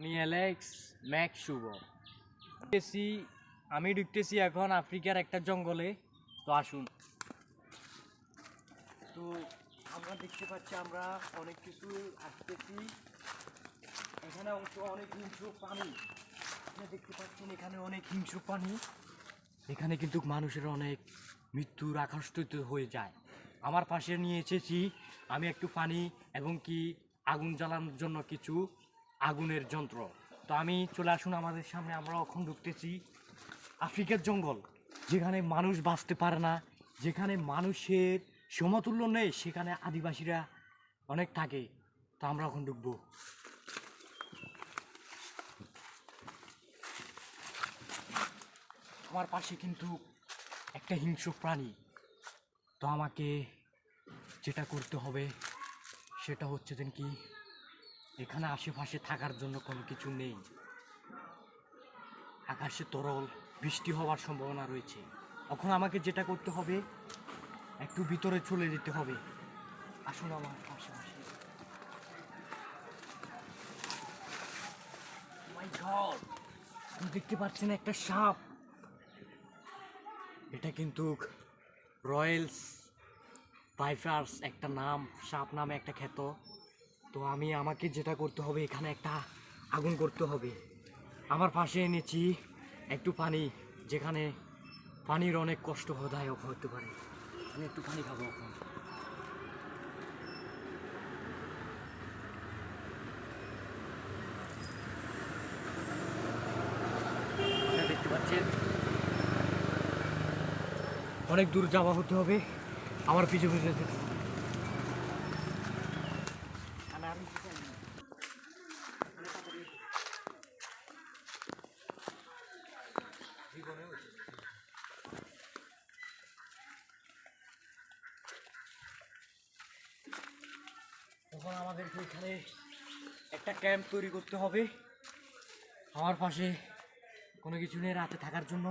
আমি Alex Mac শুভ ঢুকতেছি আমি ঢুকতেছি এখন আফ্রিকার একটা জঙ্গলে। তো আসুন। তো আমরা দেখতে পাচ্ছি, আমরা অনেক কিছু আসতেছি। এখানে অনেক হিংস্র আপনি দেখতে পাচ্ছেন, এখানে অনেক হিংস্র প্রাণী। এখানে কিন্তু মানুষের অনেক মৃত্যুর আকাশিত হয়ে যায়। আমার পাশে নিয়ে এসেছি, আমি একটু পানি এবং কি আগুন জ্বালানোর জন্য কিছু আগুনের যন্ত্র। তো আমি চলে আসুন আমাদের সামনে আমরা এখন ঢুকতেছি আফ্রিকার জঙ্গল, যেখানে মানুষ বাঁচতে পারে না, যেখানে মানুষের সমতুল্য নেই, সেখানে আদিবাসীরা অনেক থাকে। তো আমরা এখন ঢুকবো। আমার পাশে কিন্তু একটা হিংস্র প্রাণী। তো আমাকে যেটা করতে হবে, সেটা হচ্ছে যেন কি এখানে আশেপাশে থাকার জন্য কোনো কিছু নেই। আকাশে তরল, বৃষ্টি হওয়ার সম্ভাবনা রয়েছে। এখন আমাকে যেটা করতে হবে, একটু ভিতরে চলে যেতে হবে। আসুন আমার আশেপাশে। দেখতে পাচ্ছেন একটা সাপ। এটা কিন্তু রয়্যালস বাইফার্স একটা নাম, সাপ নামে একটা খ্যাত। তো আমি আমাকে যেটা করতে হবে, এখানে একটা আগুন করতে হবে। আমার পাশে এনেছি একটু পানি, যেখানে পানির অনেক কষ্টদায়ক হতে পারে। আমি একটু পানি খাব এখন। দেখতে পাচ্ছেন? অনেক দূর যাওয়া হতে হবে। আমার পিছু পিছু যেতে হবে। আমি আর কিছু জানি না। জীবনেও তখন আমাদেরকে এখানে একটা ক্যাম্প তৈরি করতে হবে। আমার পাশে কোনো কিছু নেই রাতে থাকার জন্য।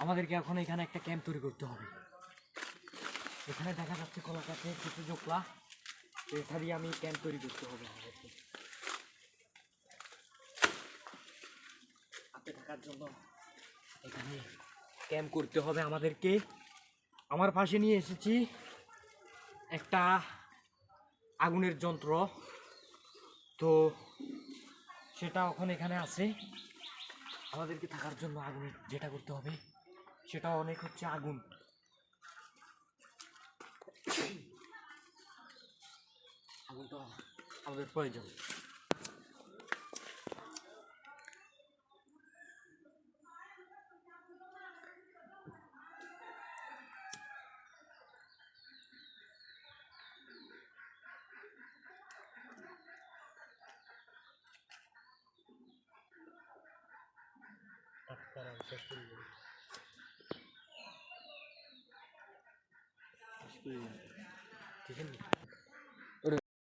আমাদেরকে এখন এখানে একটা ক্যাম্প তৈরি করতে হবে। এখানে দেখা যাচ্ছে কলা গাছে কিছু জোকলা। এটা দিয়ে আমি ক্যাম্প তৈরি করতে হবে আমাদেরকে। রাতে থাকার জন্য এখানে ক্যাম্প করতে হবে আমাদেরকে। আমার পাশে নিয়ে এসেছি একটা আগুনের যন্ত্র। তো সেটা এখন এখানে আছে। আমাদেরকে থাকার জন্য আগুনের যেটা করতে হবে সেটা অনেক হচ্ছে আগুন। আগুনটা আমাদের প্রয়োজন শেষ করে